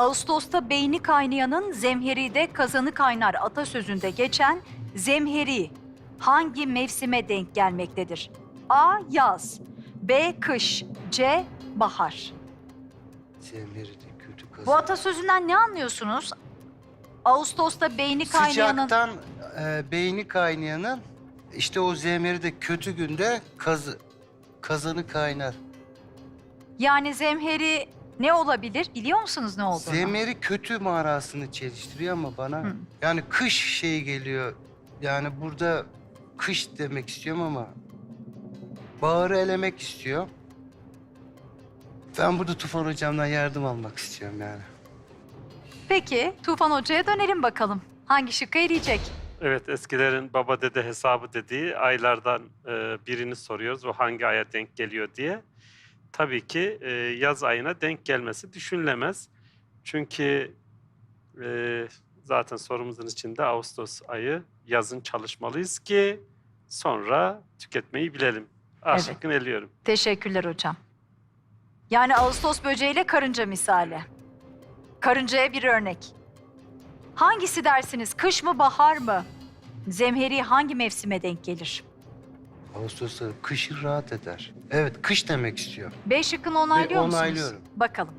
Ağustos'ta beyni kaynayanın zemheride kazanı kaynar atasözünde geçen zemheri hangi mevsime denk gelmektedir? A. Yaz B. Kış C. Bahar Zemheri de kötü kazan. Bu atasözünden ne anlıyorsunuz? Ağustos'ta beyni kaynayanın... Sıcaktan e, beyni kaynayanın işte o zemheri de kötü günde kazı, kazanı kaynar. Yani zemheri ne olabilir? Biliyor musunuz ne olduğunu? Zemheri kötü manasını çeliştiriyor ama bana Hı. yani kış şey geliyor. Yani burada kış demek istiyorum ama baharı elemek istiyor. Ben burada Tufan hocamdan yardım almak istiyorum yani. Peki Tufan Hoca'ya dönelim bakalım. Hangi şıkkı eleyecek? Evet, eskilerin baba dede hesabı dediği aylardan e, birini soruyoruz. O hangi aya denk geliyor diye. Tabii ki e, yaz ayına denk gelmesi düşünülemez. Çünkü e, zaten sorumuzun içinde Ağustos ayı yazın çalışmalıyız ki sonra tüketmeyi bilelim. A Evet. eliyorum. Teşekkürler hocam. Yani Ağustos böceğiyle karınca misali. Karıncaya bir örnek. Hangisi dersiniz? Kış mı, bahar mı? Zemheri hangi mevsime denk gelir? Ağustos'ta kışı rahat eder. Evet kış demek istiyor. B şıkkını onaylıyor musunuz? onaylıyorum. Bakalım.